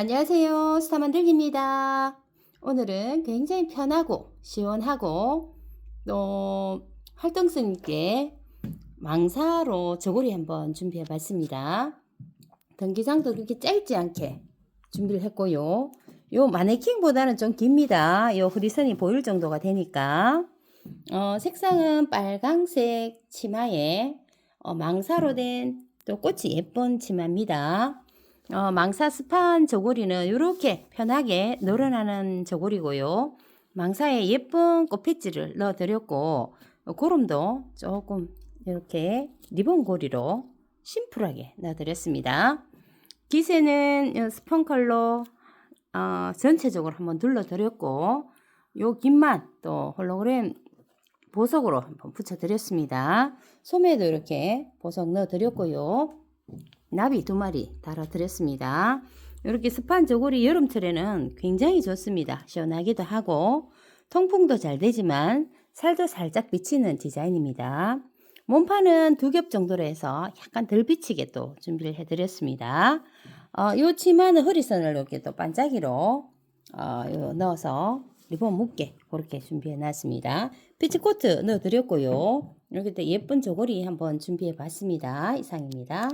안녕하세요. 스타 만들기입니다. 오늘은 굉장히 편하고 시원하고 또 활동성 있게 망사로 저고리 한번 준비해 봤습니다. 등기장도 그렇게 짧지 않게 준비를 했고요. 요 마네킹보다는 좀 깁니다. 요 허리선이 보일 정도가 되니까 어, 색상은 빨강색 치마에 어, 망사로 된 또 꽃이 예쁜 치마입니다. 어, 망사 스판 저고리는 이렇게 편하게 늘어나는 저고리고요. 망사에 예쁜 꽃배지를 넣어드렸고 어, 고름도 조금 이렇게 리본 고리로 심플하게 넣어드렸습니다. 기세는 이 스펀 컬러 어, 전체적으로 한번 둘러드렸고 요 깃만 또 홀로그램 보석으로 한번 붙여드렸습니다. 소매도 이렇게 보석 넣어드렸고요. 나비 두 마리 달아드렸습니다. 이렇게 습한 저고리 여름철에는 굉장히 좋습니다. 시원하기도 하고 통풍도 잘 되지만 살도 살짝 비치는 디자인입니다. 몸판은 두 겹 정도로 해서 약간 덜 비치게 또 준비를 해드렸습니다. 어, 요 치마는 허리선을 이렇게 또 반짝이로 어, 요 넣어서 리본 묶게 그렇게 준비해 놨습니다. 피치코트 넣어드렸고요. 이렇게 또 예쁜 저고리 한번 준비해 봤습니다. 이상입니다.